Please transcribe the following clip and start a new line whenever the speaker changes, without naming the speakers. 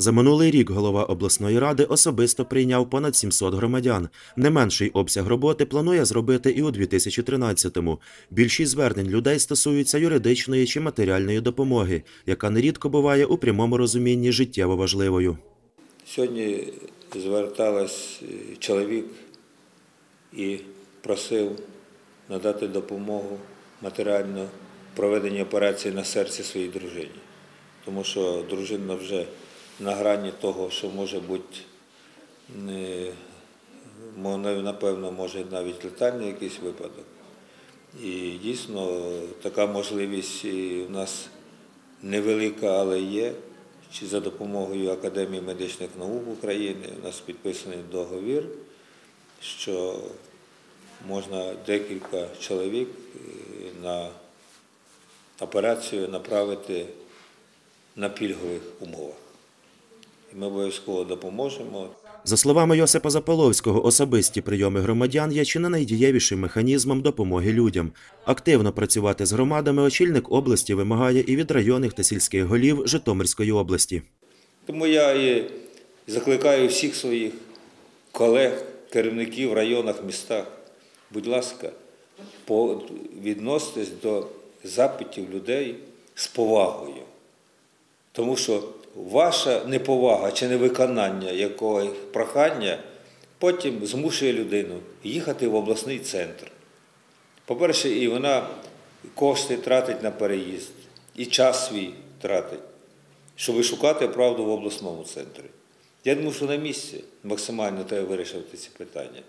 За минулий рік голова обласної ради особисто прийняв понад 700 громадян. Не менший обсяг роботи планує зробити і у 2013-му. Більшість звернень людей стосуються юридичної чи матеріальної допомоги, яка нерідко буває у прямому розумінні життєво важливою.
Сьогодні зверталась е, чоловік і просив надати допомогу матеріально проведення операції на серці своїй дружині, тому що дружина вже на грані того, що може бути, напевно, може навіть летальний якийсь випадок. І дійсно така можливість в нас невелика, але є. Чи за допомогою Академії медичних наук України у нас підписаний договір, що можна декілька чоловік е, на операцію направити на пільгових умовах. І ми обов'язково допоможемо.
За словами Йосипа Заполовського, особисті прийоми громадян є чи не найдієвішим механізмом допомоги людям. Активно працювати з громадами очільник області вимагає і від районних та сільських голів Житомирської області.
Тому я і закликаю всіх своїх колег, керівників в районах, містах, будь ласка, відноситесь до запитів людей з повагою. Тому що ваша неповага чи невиконання якогось прохання потім змушує людину їхати в обласний центр. По-перше, і вона кошти тратить на переїзд, і час свій тратить, щоб шукати правду в обласному центрі. Я думаю, що на місці максимально треба вирішити ці питання.